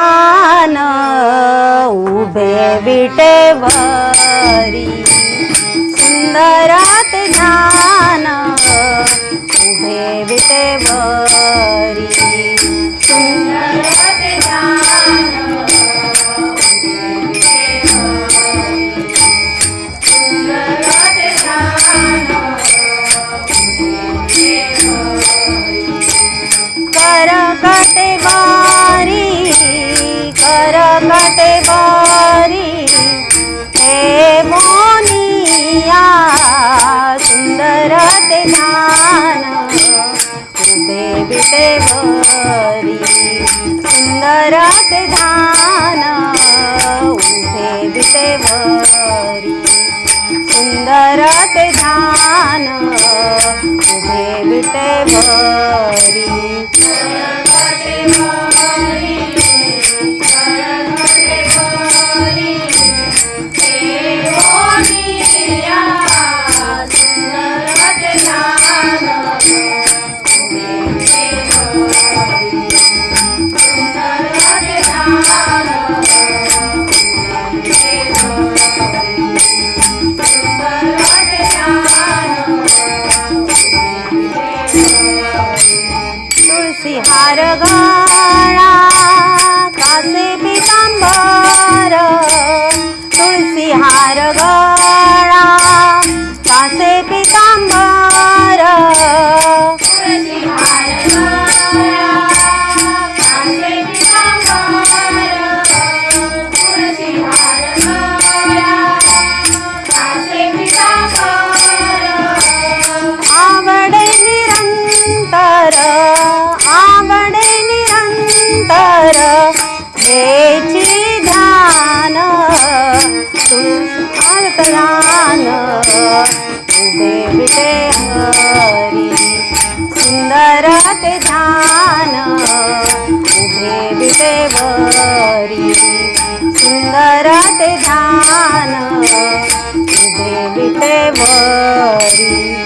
ध्यान उभे विटेवरी. कटे बारी हे मोनिया सुंदर ते ध्यान उभे बिटे बरी सुंदर ते ध्यान उभे बिटे बरी सुंदर ते धान उभे बिटे बरी तुळसी हार कासे पितांबर तुळसी हार ते ध्यान उभे विटे वरी सुंदर ते ध्यान उभे विटे वरी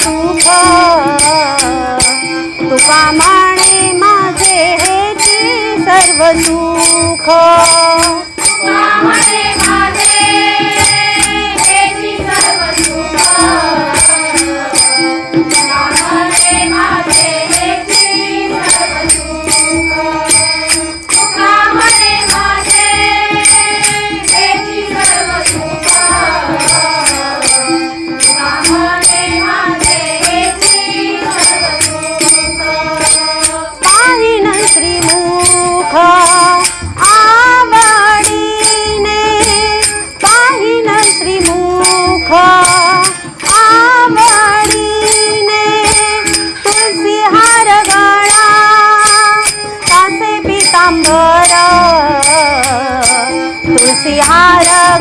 सुख. तुका माने माझे हेची सर्व सुख.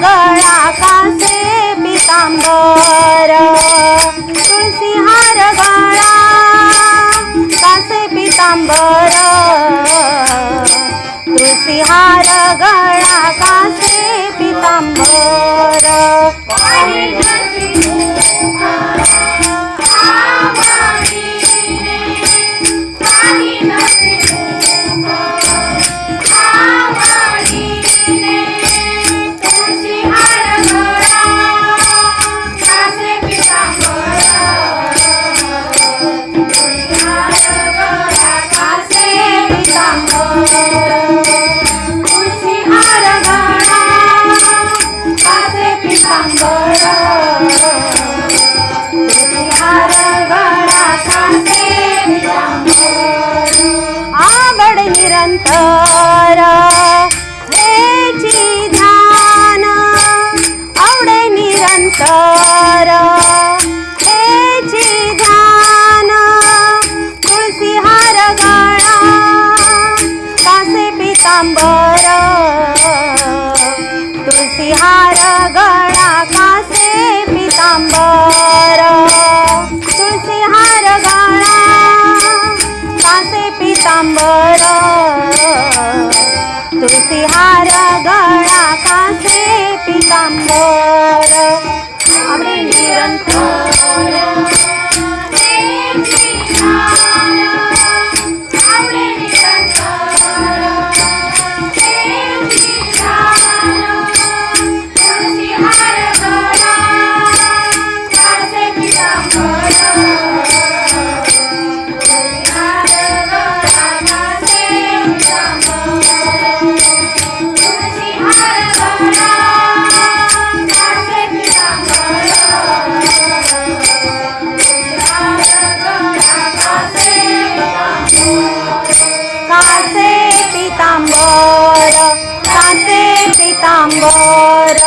गळा कासे पितांबर. तुळशी कासे पितांबर. तुळशी हार गळा தாரா. पितांबर